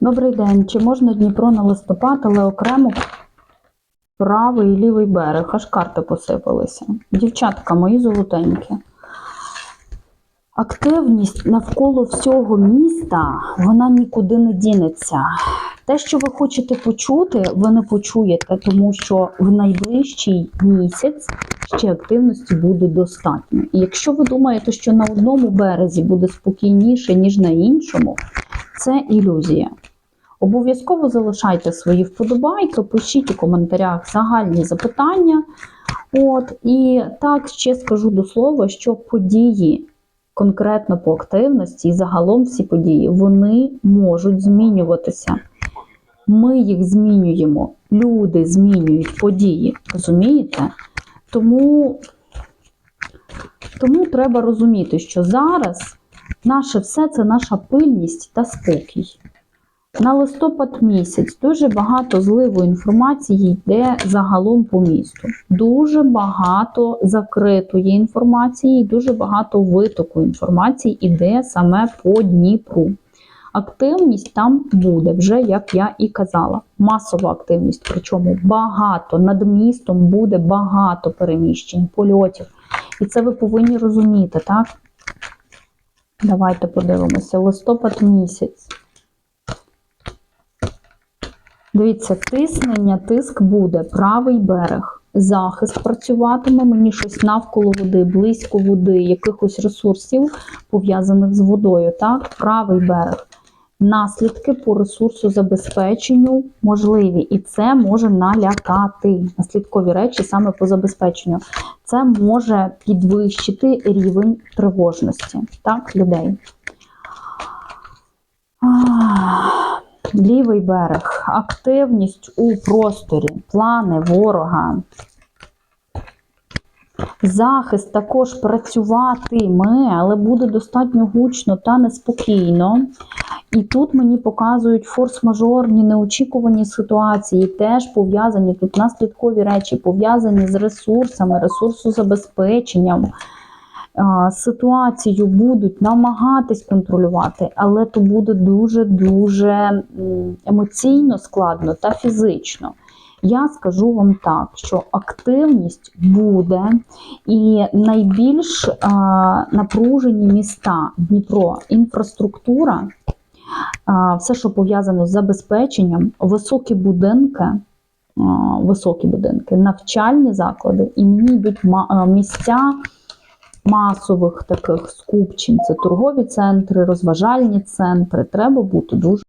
Добрий день. Чи можна Дніпро на листопад, але окремо правий і лівий берег? Аж карти посипалися. Дівчатка, мої золотенькі. Активність навколо всього міста, вона нікуди не дінеться. Те, що ви хочете почути, ви не почуєте, тому що в найближчий місяць ще активності буде достатньо. І якщо ви думаєте, що на одному березі буде спокійніше, ніж на іншому, це ілюзія. Обов'язково залишайте свої вподобайки, пишіть у коментарях загальні запитання. От, і так ще скажу до слова, що події конкретно по активності і загалом всі події вони можуть змінюватися. Ми їх змінюємо, люди змінюють події, розумієте? Тому, тому треба розуміти, що зараз наше все це наша пильність та спокій. На листопад місяць дуже багато зливу інформації йде загалом по місту. Дуже багато закритої інформації, дуже багато витоку інформації йде саме по Дніпру. Активність там буде, вже як я і казала. Масова активність, причому багато над містом буде багато переміщень, польотів. І це ви повинні розуміти, так? Давайте подивимося. Листопад місяць. Дивіться, тиснення, тиск буде, правий берег. Захист працюватиме, мені щось навколо води, близько води, якихось ресурсів, пов'язаних з водою. Так, правий берег. Наслідки по ресурсу забезпеченню можливі, і це може налякати наслідкові речі саме по забезпеченню. Це може підвищити рівень тривожності так, людей. Лівий берег, активність у просторі, плани ворога. Захист також працюватиме, але буде достатньо гучно та неспокійно. І тут мені показують форс-мажорні неочікувані ситуації, теж пов'язані тут наслідкові речі, пов'язані з ресурсами, ресурсозабезпеченням. Ситуацію будуть намагатись контролювати, але то буде дуже-дуже емоційно складно та фізично. Я скажу вам так, що активність буде, і найбільш а, напружені міста Дніпро, інфраструктура, а, все, що пов'язано з забезпеченням, високі будинки, а, високі будинки, навчальні заклади, і мені йдуть місця масових таких скупчень. Це торгові центри, розважальні центри. Треба бути дуже